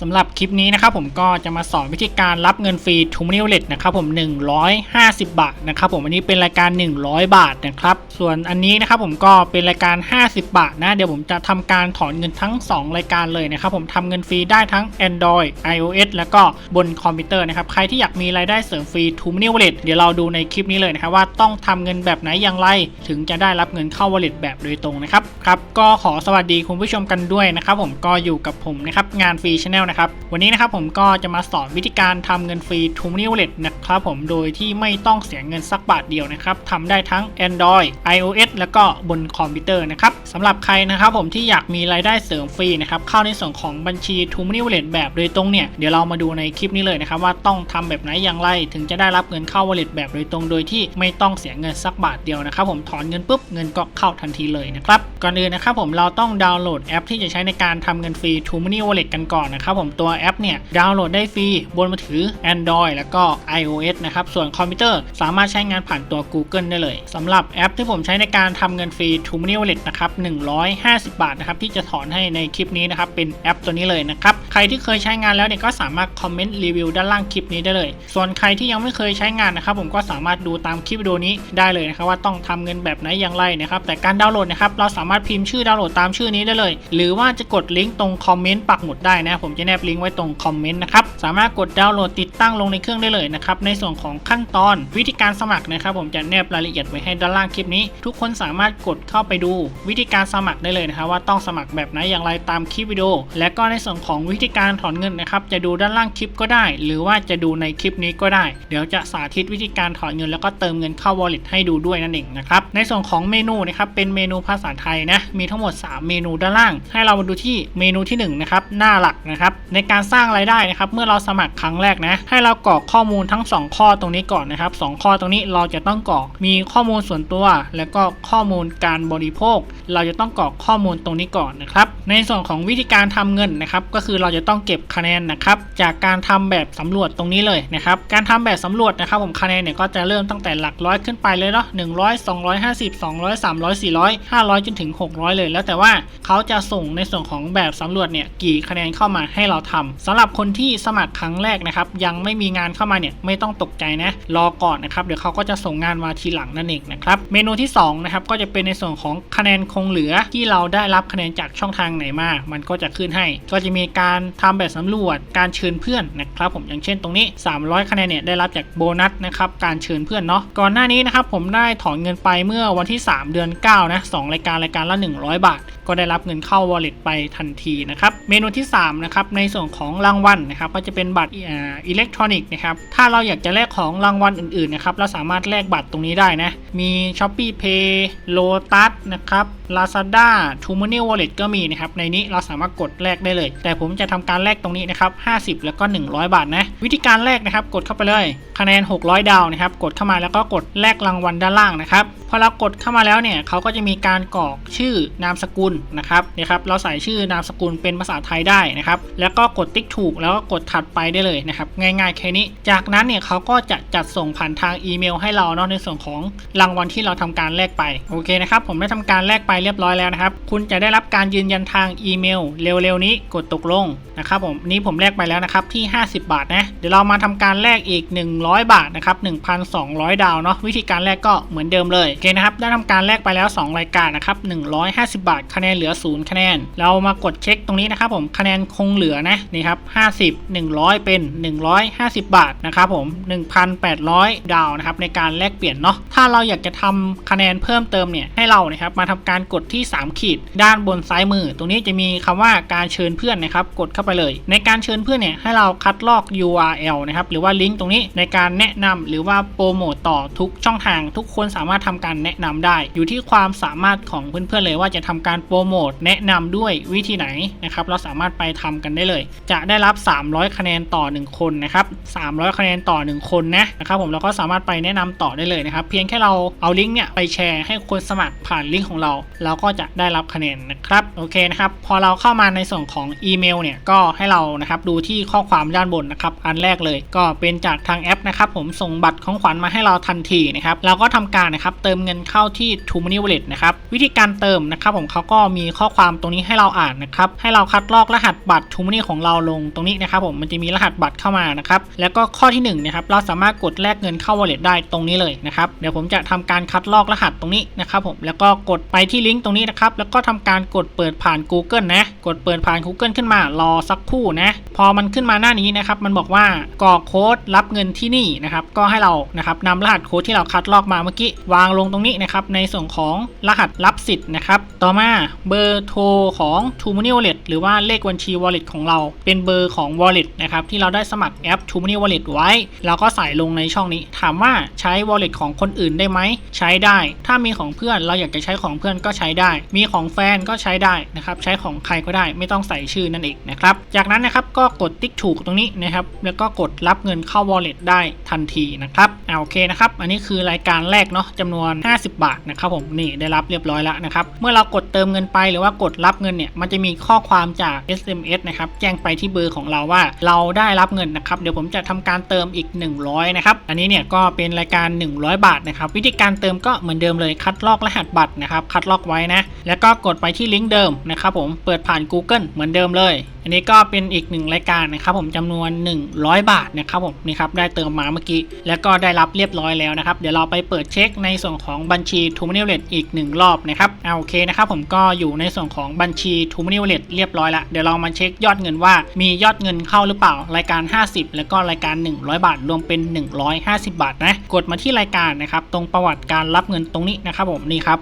สำหรับคลิปนี้นะครับผมก็จะมาสอนวิธีการรับเงินฟรีทูมินิเลตนะครับผม 150 บาทนะครับผมอันนี้เป็นรายการ 100 บาทนะครับ ส่วนอันนี้นะครับผมก็เป็นรายการ 50 บาทนะเดี๋ยวผมจะทำการถอนเงินทั้ง 2 รายการเลยนะครับผมทำเงินฟรีได้ทั้ง Android iOS แล้วก็บนคอมพิวเตอร์นะครับใครที่อยากมีรายได้เสริมฟรีทูมินิเลตเดี๋ยวเราดูในคลิปนี้เลยนะครับว่าต้องทำเงินแบบไหนอย่างไร ถึงจะได้รับเงินเข้าวอลเล็ตแบบโดยตรงนะครับครับก็ขอสวัสดีคุณผู้ชมกันด้วยนะครับผมก็อยู่กับผมนะครับงานฟรีชาแนลนะครับ วันนี้นะครับผมก็จะมาสอนวิธีการทำเงินฟรีทูมินิเลตนะครับผมโดยที่ไม่ต้องเสียเงินสักบาทเดียวนะครับทำได้ทั้ง Android iOS แล้วก็บนคอมพิวเตอร์นะครับสำหรับใครนะครับผมที่อยากมีรายได้เสริมฟรีนะครับเข้าในส่วนของบัญชีทูมินิเลตแบบโดยตรงเนี่ยเดี๋ยวเรามาดูในคลิปนี้เลยนะครับว่าต้องทำแบบไหนอย่างไรถึงจะได้รับเงินเข้าวอลเล็ตแบบโดยตรงโดยที่ไม่ต้องเสียเงินสักบาทเดียวนะครับผมถอนเงินปุ๊บเงินก็เข้าทันทีเลยนะครับก่อนอื่นนะครับผมเราต้องดาวน์โหลดแอปที่จะใช้ในการทำเงินฟรี t ูมินิวอลเลตกันก่อนนะครับผมตัวแอปเนี่ยดาวน์โหลดได้ฟรีบนมือถือ Android แล้วก็ iOS นะครับ ส่วนคอมพิวเตอร์สามารถใช้งานผ่านตัว Google ได้เลยสำหรับแอปที่ผมใช้ในการทำเงินฟรี t ูมินิวอลเล็ตนะครับ 150 บาทนะครับที่จะถอนให้ในคลิปนี้นะครับเป็นแอปตัวนี้เลยนะครับใครที่เคยใช้งานแล้วเนี่ยก็สามารถคอมเมนต์รีวิวด้านล่างคลิปนี้ได้เลย ส่วนใครที่ยังไม่เคยใช้งานนะครับผมก็สามารถดูตามคลิปวิดีโอนี้ได้เลยนะครับว่าต้องทำเงินแบบไหนอย่างไรนะครับแต่การดาวน์โหลดนะครับเราสามารถพิมพ์ชื่อดาวน์โหลดตามชื่อนี้ได้เลย หรือว่าจะกดลิงก์ตรงคอมเมนต์ปักหมุดได้นะผมจะแนบลิงก์ไว้ตรงคอมเมนต์นะครับสามารถกดดาวน์โหลดติดตั้งลงในเครื่องได้เลยนะครับในส่วนของขั้นตอนวิธีการสมัครนะครับผมจะแนบรายละเอียดไว้ให้ด้านล่างคลิปนี้ ทุกคนสามารถกดเข้าไปดู วิธีการสมัครได้เลยนะครับว่าต้องสมัครแบบไหนอย่างไรตามคลิปวิดีโอและก็ในส่วนของวิธีการถอนเงินนะครับ จะดูด้านล่างคลิปก็ได้ หรือว่าจะดูในคลิปนี้ก็ได้ เดี๋ยวจะสาธิตวิธีการถอนเงิน แล้วก็เติมเงินเข้า wallet ให้ดูด้วยนั่นเองนะครับ ในส่วนของเมนูนะครับเป็นเมนูภาษาไทยนะ มีทั้งหมด 3 เมนูด้านล่าง ให้เรามาดูที่เมนูที่1นะครับหน้าหลักนะครับ ในการสร้างรายได้นะครับ เมื่อเราสมัครครั้งแรกนะ ให้เรากรอกข้อมูลทั้ง 2 ข้อตรงนี้ก่อนนะครับสข้อตรงนี้เราจะต้องกรอก มีข้อมูลส่วนตัว แล้วก็ข้อมูลการบริโภค เราจะต้องกรอกข้อมูลตรงนี้ก่อนนะครับ ในส่วนของวิธีการทำเงินนะครับ ก็คือเราราจะต้องเก็บคะแนนนะครับ จากการทำแบบสำรวจตรงนี้เลยนะครับ การทำแบบสำรวจนะครับ ผมคะแนนเนี่ยก็จะเริ่มตั้งแต่หลักร้อยขึ้นไปเลยเนาะหนึ่งร้อยสองร้อยห้าสิบสองร้อยสามร้อยสี่ร้อยห้าร้อยจนถึงหกร้อยเลย แล้วแต่ว่าเขาจะส่งในส่วนของแบบสำรวจเนี่ยกี่คะแนนเข้ามาให้เราทำสำหรับคนที่สมัครครั้งแรกนะครับ ยังไม่มีงานเข้ามาเนี่ยไม่ต้องตกใจนะรอก่อนนะครับเดี๋ยวเขาก็จะส่งงานมาทีหลังนั่นเองนะครับเมนูที่2นะครับก็จะเป็นในส่วนของคะแนนคงเหลือที่เราได้รับคะแนนจากช่องทางไหนมา มันก็จะขึ้นให้ ก็จะมีการทำแบบสำรวจ การเชิญเพื่อนนะครับผมอย่างเช่นตรงนี้ 300 คะแนนเนี่ยได้รับจากโบนัสนะครับการเชิญเพื่อนเนาะก่อนหน้านี้นะครับผมได้ถอนเงินไปเมื่อวันที่ 3 เดือน 9 นะสรายการรายการละ 100 บาท ก็ได้รับเงินเข้า wallet ไปทันทีนะครับเมนูที่3นะครับในส่วนของรางวัลนะครับก็จะเป็นบัตรอิเล็กทรอนิกส์นะครับถ้าเราอยากจะแลกของรางวัลอื่นๆนะครับเราสามารถแลกบัตรตรงนี้ได้นะมี s h o p e e Pay Lotus นะครับ Lazada t o m o n e y Wallet ก็มีนะครับ ในนี้เราสามารถกดแลกได้เลย แต่ผมจะทำการแลกตรงนี้นะครับ 50 แล้วก็ 100 บาทนะ วิธีการแลกนะครับ กดเข้าไปเลย คะแนน 600 ดาวนะครับ กดเข้ามาแล้วก็กดแลกรางวัลด้านล่างนะครับ พอเรากดเข้ามาแล้วเนี่ยเขาก็จะมีการกรอกชื่อนามสกุลนะครับนี่ยครับ เราใส่ชื่อนามสกุลเป็นภาษาไทยได้นะครับ แล้วก็กดติ๊กถูกแล้วก็กดถัดไปได้เลยนะครับ ง่ายๆแค่นี้ จากนั้นเนี่ยเขาก็จะจัดส่งผ่านทางอีเมล ให้เราเนาะในส่วนของรางวัลที่เราทำการแลกไปโอเคนะครับผมได้ทำการแลกไปเรียบร้อยแล้วนะครับคุณจะได้รับการยืนยันทางอีเมล เร็วๆนี้กดตกลงนะครับผมนี้ผมแลกไปแล้วนะครับที่ 50 บาทนะเดี๋ยวเรามาทำการแลกอีก 100 บาทนะครับ1,200 ดาวเนาะวิธีการแลกก็เหมือนเดิมเลยโอเคนะครับได้ทำการแลกไปแล้ว 2 รายการนะครับ150 บาท คะแนนเหลือ 0 คะแนน เรามากดเช็คตรงนี้นะครับผมคะแนนคงเหลือนะนี่ครับ50 100 เป็น 150 บาทนะครับผม1,800 ดาวนะครับในการแลกเปลี่ยนเนาะถ้าเราอยากจะทำคะแนนเพิ่มเติมเนี่ยให้เรานะครับมาทำการกดที่ 3 ขีดด้านบนซ้ายมือ ตรงนี้จะมีคำว่าการเชิญเพื่อนนะครับกดเข้าไปเลย ในการเชิญเพื่อนเนี่ยให้เราคัดลอก URL นะครับหรือว่าลิงก์ตรงนี้ในการแนะนำหรือว่าโปรโมตต่อทุกช่องทาง ทุกคนสามารถทำการแนะนำได้ อยู่ที่ความสามารถของเพื่อนๆเลยว่าจะทำการโปรโมทแนะนำด้วยวิธีไหนนะครับเราสามารถไปทำกันได้เลย จะได้รับ 300 คะแนนต่อ 1 คนนะครับ300 คะแนนต่อ 1 คนนะนะครับผมเราก็สามารถไปแนะนำต่อได้เลยนะครับเพียงแค่เราเอาลิงก์เนี่ยไปแชร์ให้คนสมัครผ่านลิงก์ของเรา เราก็จะได้รับคะแนนนะครับโอเคนะครับพอเราเข้ามาในส่วนของอีเมลเนี่ยก็ให้เรานะครับดูที่ข้อความด้านบนนะครับอันแรกเลยก็เป็นจากทางแอปนะครับผมส่งบัตรของขวัญมาให้เราทันทีนะครับเราก็ทำการนะครับเติมเงินเข้าที่ t o Money Wallet นะครับวิธีการเติมนะครับผมเขาก็มีข้อความตรงนี้ให้เราอ่านนะครับให้เราคัดลอกรหัสบัตร t o Money ของเราลงตรงนี้นะครับผมมันจะมีรหัสบัตรเข้ามานะครับแล้วก็ข้อที่1นะครับเราสามารถกดแลกเงินเข้า Wallet ได้ตรงนี้เลยนะครับเดี๋ยวผมจะทำการคัดลอกรหัสตรงนี้นะครับผมแล้วก็กดไปที่ลิงก์ตรงนี้นะครับแล้วก็ทำการกดเปิดผ่าน Google นะ กดเปิดผ่าน Google ขึ้นมารอสักครู่นะพอมันขึ้นมาหน้านี้นะครับมันบอกว่ากรอกโค้ดรับเงินที่นี่นะครับก็ให้เรานะครับนำรหัสโค้ดที่เราคัดลอกมาเมื่อกี้วางลงตรงนี้นะครับในส่วนของรหัสรับสิทธิ์นะครับต่อมาเบอร์โทรของ t o Money Wallet หรือว่าเลขบัญชี Wallet ของเรา เป็นเบอร์ของ Wallet นะครับที่เราได้สมัครแอป t o Money Wallet ไว้ เราก็ใส่ลงในช่องนี้ ถามว่าใช้ Wallet ของคนอื่นได้ไหมใช้ได้ ถ้ามีของเพื่อนเราอยากจะใช้ของเพื่อนก็ใช้ได้ มีของแฟนก็ใช้ได้นะครับใช้ของใครก็ได้ไม่ต้องใส่ชื่อนั่นเองนะครับจากนั้นนะครับก็กดติ๊กถูกตรงนี้นะครับแล้วก็กดรับเงินเข้า Wallet ได้ทันทีนะครับอ่าโอเคนะครับอันนี้คือรายการแรกเนาะจำนวน 50 บาทนะครับผมนี่ได้รับเรียบร้อยแล้วนะครับเมื่อเรากดเติมเงินไปหรือว่ากดรับเงินเนี่ยมันจะมีข้อความจาก SMS นะครับแจ้งไปที่เบอร์ของเราว่า เราได้รับเงินนะครับเดี๋ยวผมจะทำการเติมอีก 100นะครับอันนี้เนี่ยก็เป็นรายการ 100 บาทนะครับวิธีการเติมก็เหมือนเดิมเลยคัดลอกรหัสบัตรนะครับคัดลอกไว้นะ แล้วก็กดไปที่ลิงก์เดิมนะครับผมเปิดผ่าน Google เหมือนเดิมเลย อันนี้ก็เป็นอีกหนึ่งรายการนะครับผมจำนวน 100 บาทนะครับผมนี่ครับได้เติมมาเมื่อกี้ แล้วก็ได้รับเรียบร้อยแล้วนะครับ เดี๋ยวเราไปเปิดเช็คในส่วนของบัญชี t o m o n e y Wallet อีก1รอบนะครับเอาโอเคนะครับผมก็อยู่ในส่วนของบัญชี t o m o n e y Wallet เรียบร้อยล้วเดี๋ยวเรามาเช็คยอดเงินว่ามียอดเงินเข้าหรือเปล่ารายการ 50 แล้วก็รายการ 100 บาท รวมเป็น 150 บาทนะกดมาที่รายการนะครับตรงประวัติการรับเงินตรงนี้นะครับผมนี่ครับ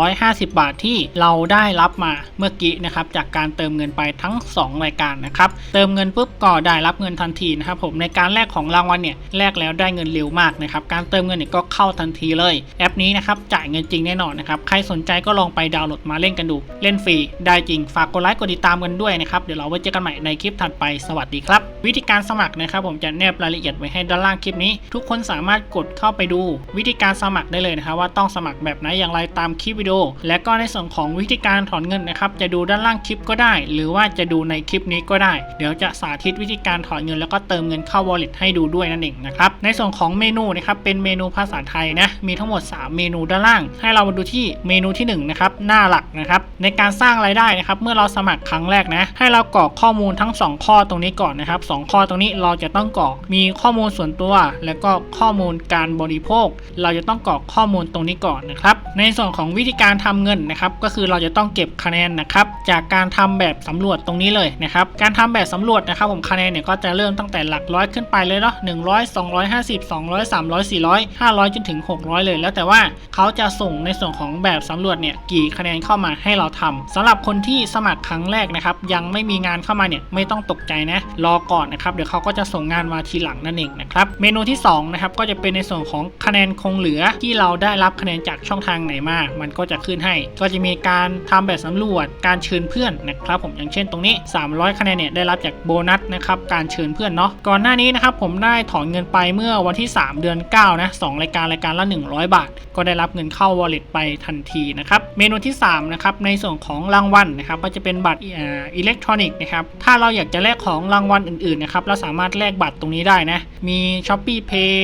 150 บาทที่เราได้รับมาเมื่อกี้นะครับจากการเติมเงินไปทั้ง 2 รายการนะครับเติมเงินปุ๊บก็ได้รับเงินทันทีนะครับผมในการแลกของรางวัลเนี่ยแลกแล้วได้เงินเร็วมากนะครับการเติมเงินเนี่ยก็เข้าทันทีเลยแอปนี้นะครับจ่ายเงินจริงแน่นอนนะครับใครสนใจก็ลองไปดาวน์โหลดมาเล่นกันดู เล่นฟรีได้จริงฝากกดไลค์กดติดตามกันด้วยนะครับเดี๋ยวเราไว้เจอกันใหม่ในคลิปถัดไปสวัสดีครับ วิธีการสมัครนะครับผมจะแนบรายละเอียดไว้ให้ด้านล่างคลิปนี้ ทุกคนสามารถกดเข้าไปดู วิธีการสมัครได้เลยนะครับว่าต้องสมัครแบบไหนอย่างไรตามคลิปวิดีโอ และก็ในส่วนของวิธีการถอนเงินนะครับ จะดูด้านล่างคลิปก็ได้ หรือว่าจะดูในคลิปนี้ก็ได้ เดี๋ยวจะสาธิตวิธีการถอนเงิน แล้วก็เติมเงินเข้า wallet ให้ดูด้วยนั่นเองนะครับในส่วนของเมนูนะครับเป็นเมนูภาษาไทยนะมีทั้งหมด 3 เมนูด้านล่าง ให้เรามาดูที่เมนูที่1นะครับหน้าหลักนะครับในการสร้างรายได้นะครับเมื่อเราสมัครครั้งแรกนะให้เรากรอกข้อมูลทั้ง 2 ข้อตรงนี้ก่อนนะครับสองข้อตรงนี้เราจะต้องกรอกมีข้อมูลส่วนตัว แล้วก็ข้อมูลการบริโภค เราจะต้องกรอกข้อมูลตรงนี้ก่อนนะครับ ในส่วนของวิธีการทำเงินนะครับก็คือเราจะต้องเก็บคะแนนนะครับจากการทำแบบสำรวจตรงนี้เลยนะครับการทำแบบสำรวจนะครับผมคะแนนเนี่ยก็จะเริ่มตั้งแต่หลักร้อยขึ้นไปเลยเนาะหนึ่งร้อยสองร้อยห้าสิบสองร้อยสามร้อยสี่ร้อยห้าร้อยจนถึงหกร้อยเลย แล้วแต่ว่าเขาจะส่งในส่วนของแบบสำรวจเนี่ยกี่คะแนนเข้ามาให้เราทำสำหรับคนที่สมัครครั้งแรกนะครับยังไม่มีงานเข้ามาเนี่ยไม่ต้องตกใจนะรอก่อนนะครับเดี๋ยวเขาก็จะส่งงานมาทีหลังนั่นเองนะครับเมนูที่2นะครับก็จะเป็นในส่วนของคะแนนคงเหลือที่เราได้รับคะแนนจากช่องทางไหนมา มันก็จะขึ้นให้ ก็จะมีการทำแบบสำรวจ การเชิญเพื่อนนะครับผมอย่างเช่นตรงนี้ 300 คะแนนเนี่ยได้รับจากโบนัสนะครับการเชิญเพื่อนเนาะก่อนหน้านี้นะครับผมได้ถอนเงินไปเมื่อวันที่ 3 เดือน 9 นะสองรายการรายการละ 100 บาท ก็ได้รับเงินเข้า wallet ไปทันทีนะครับเมนูที่3นะครับในส่วนของรางวัลนะครับก็จะเป็นบัตรอิเล็กทรอนิกส์นะครับถ้าเราอยากจะแลกของรางวัลอื่นๆนะครับเราสามารถแลกบัตรตรงนี้ได้นะมี s h o p e e Pay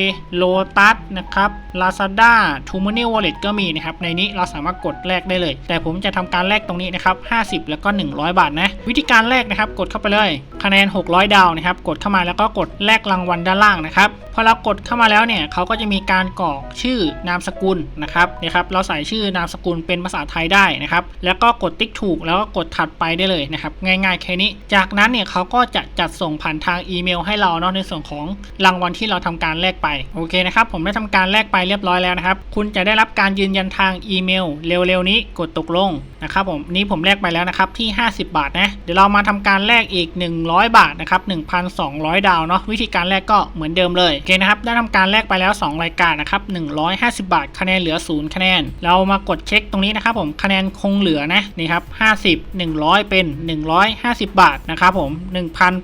Lotus นะครับ Lazada t o m o n e y Wallet ก็มีนะครับ ในนี้เราสามารถกดแลกได้เลย แต่ผมจะทำการแลกตรงนี้นะครับ 50 แล้วก็ 100 บาทนะ วิธีการแลกนะครับ กดเข้าไปเลย คะแนน 600 ดาวนะครับ กดเข้ามาแล้วก็กดแลกรางวัลด้านล่างนะครับ พอเรากดเข้ามาแล้วเนี่ยเขาก็จะมีการกรอกชื่อนามสกุลนะครับนี่ครับ เราใส่ชื่อนามสกุลเป็นภาษาไทยได้นะครับ แล้วก็กดติ๊กถูกแล้วก็กดถัดไปได้เลยนะครับ ง่ายๆแค่นี้ จากนั้นเนี่ยเขาก็จะจัดส่งผ่านทางอีเมล ให้เราเนาะในส่วนของรางวัลที่เราทำการแลกไป โอเคนะครับ ผมได้ทำการแลกไปเรียบร้อยแล้วนะครับ คุณจะได้รับการยืนยันทางอีเมล เร็วๆนี้กดตกลงนะครับผมนี้ผมแลกไปแล้วนะครับที่ 50 บาทนะเดี๋ยวเรามาทำการแลกอีก 100 บาทนะครับ1,200 ดาวเนาะวิธีการแลกก็เหมือนเดิมเลยโอเคนะครับได้ทำการแลกไปแล้ว 2 รายการนะครับ150 บาท คะแนนเหลือ 0 คะแนน เรามากดเช็คตรงนี้นะครับผมคะแนนคงเหลือนะนี่ครับ50 100 เป็น 150 บาทนะครับผม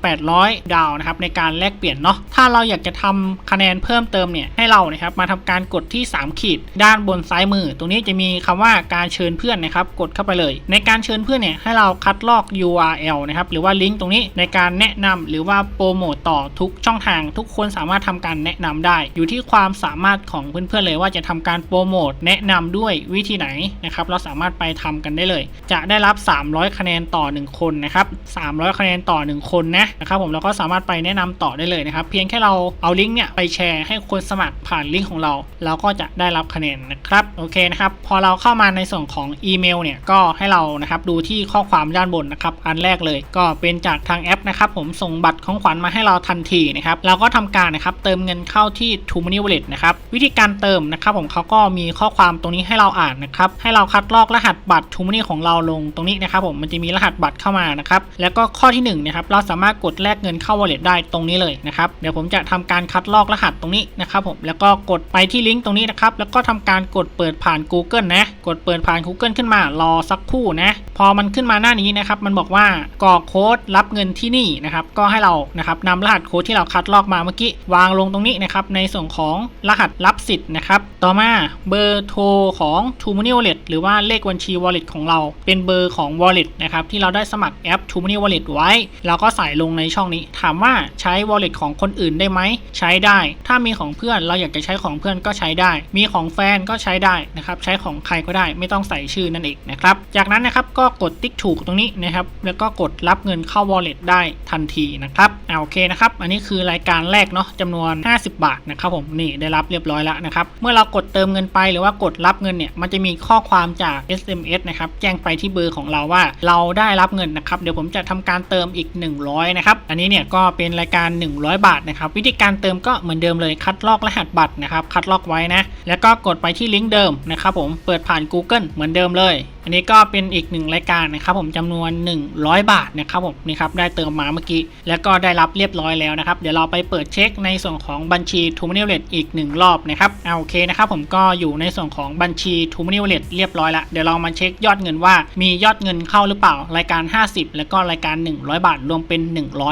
1,800 ดาวนะครับในการแลกเปลี่ยนเนาะถ้าเราอยากจะทำคะแนนเพิ่มเติมเนี่ยให้เรานะครับมาทำการกดที่3 ขีด ด้านบนซ้ายมือ ตรงนี้จะมีคำว่าการเชิญเพื่อนนะครับ กดเข้าไปเลย ในการเชิญเพื่อนเนี่ยให้เราคัดลอก URL นะครับ หรือว่าลิงก์ตรงนี้ในการแนะนำหรือว่าโปรโมตต่อทุกช่องทาง ทุกคนสามารถทำการแนะนำได้ อยู่ที่ความสามารถของเพื่อนๆเลยว่าจะทำการโปรโมทแนะนำด้วยวิธีไหนนะครับ เราสามารถไปทำกันได้เลย จะได้รับ 300 คะแนนต่อ 1 คนนะครับ 300 คะแนนต่อ 1 คนนะนะครับผมเราก็สามารถไปแนะนำต่อได้เลยนะครับ เพียงแค่เราเอาลิงก์เนี่ยไปแชร์ให้คนสมัครผ่านลิงก์ของเรา เราก็จะได้รับคะแนนนะครับโอเคนะครับพอเราเข้ามาในส่วนของอีเมลเนี่ยก็ให้เรานะครับดูที่ข้อความด้านบนนะครับอันแรกเลยก็เป็นจากทางแอปนะครับผมส่งบัตรของขวัญมาให้เราทันทีนะครับเราก็ทำการนะครับเติมเงินเข้าที่ t o m o n e y Wallet นะครับวิธีการเติมนะครับผมเขาก็มีข้อความตรงนี้ให้เราอ่านนะครับให้เราคัดลอกรหัสบัตร t o m o n e y ของเราลงตรงนี้นะครับผมมันจะมีรหัสบัตรเข้ามานะครับแล้วก็ข้อที่1นะครับเราสามารถกดแลกเงินเข้า Wallet ได้ตรงนี้เลยนะครับเดี๋ยวผมจะทำการคัดลอกรหัสตรงนี้นะครับผมแล้วก็กดไปที่ลิงก์ตรงนี้นะครับ แล้วก็ทำการกดเปิดผ่าน Google นะ กดเปิดผ่าน Google ขึ้นมารอสักครู่นะ พอมันขึ้นมาหน้านี้นะครับ มันบอกว่ากรอกโค้ดรับเงินที่นี่นะครับ ก็ให้เรานะครับนำรหัสโค้ดที่เราคัดลอกมาเมื่อกี้วางลงตรงนี้นะครับ ในส่วนของรหัสรับสิทธิ์นะครับ ต่อมาเบอร์โทรของ t o m o n e y Wallet หรือว่าเลขบัญชี Wallet ของเรา เป็นเบอร์ของ Wallet นะครับที่เราได้สมัครแอป t o m o n e y Wallet ไว้ เราก็ใส่ลงในช่องนี้ ถามว่าใช้ Wallet ของคนอื่นได้ไหม ใช้ได้ ถ้ามีของเพื่อนเราอยากจะใช้ของเพื่อนก็ใช้ได้มีของแฟนก็ใช้ได้นะครับใช้ของใครก็ได้ไม่ต้องใส่ชื่อนั่นเองนะครับจากนั้นนะครับก็กดติ๊กถูกตรงนี้นะครับแล้วก็กดรับเงินเข้า Wallet ได้ทันทีนะครับเอาโอเคนะครับอันนี้คือรายการแรกเนาะจำนวน 50 บาทนะครับผมนี่ได้รับเรียบร้อยแล้วนะครับเมื่อเรากดเติมเงินไปหรือว่ากดรับเงินเนี่ยมันจะมีข้อความจาก SMS นะครับแจ้งไปที่เบอร์ของเราว่าเราได้รับเงินนะครับเดี๋ยวผมจะทำการเติมอีก 100นะครับอันนี้เนี่ยก็เป็นรายการ 100 บาทนะครับวิธีการเติมก็เหมือนเดิมเลยคัดลอกรหัสบัตรนะครับคัดลอกไว้นะแล้วก็กดไปที่ลิงก์เดิมนะครับผมเปิดผ่าน Google เหมือนเดิมเลย อันนี้ก็เป็นอีกหนึ่งรายการนะครับผมจำนวน 100 บาทนะครับผมนี่ครับได้เติมมาเมื่อกี้ แล้วก็ได้รับเรียบร้อยแล้วนะครับ เดี๋ยวเราไปเปิดเช็คในส่วนของบัญชี t o m o n e y Wallet อีก 1 รอบนะครับเอาโอเคนะครับผมก็อยู่ในส่วนของบัญชี t o m o n e y Wallet เรียบร้อยล้วเดี๋ยวเรามาเช็คยอดเงินว่ามียอดเงินเข้าหรือเปล่า รายการ 50 แล้วก็รายการ 100 บาท รวมเป็น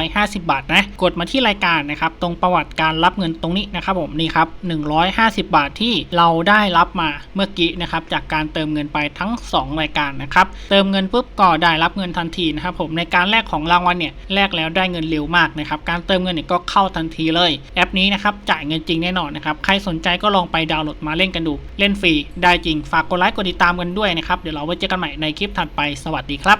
150 บาทนะกดมาที่รายการนะครับตรงประวัติการรับเงินตรงนี้นะครับผมนี่ครับ150 บาทที่เราได้รับมาเมื่อกี้นะครับจากการเติมเงินไปทั้ง 2รายการนะครับ เติมเงินปุ๊บก็ได้รับเงินทันทีนะครับผมในการแลกของรางวัลเนี่ยแลกแล้วได้เงินเร็วมากนะครับ การเติมเงินเนี่ยก็เข้าทันทีเลย แอปนี้นะครับจ่ายเงินจริงแน่นอนนะครับ ใครสนใจก็ลองไปดาวน์โหลดมาเล่นกันดู เล่นฟรีได้จริง ฝากกดไลค์กดติดตามกันด้วยนะครับ เดี๋ยวเราไว้เจอกันใหม่ในคลิปถัดไป สวัสดีครับ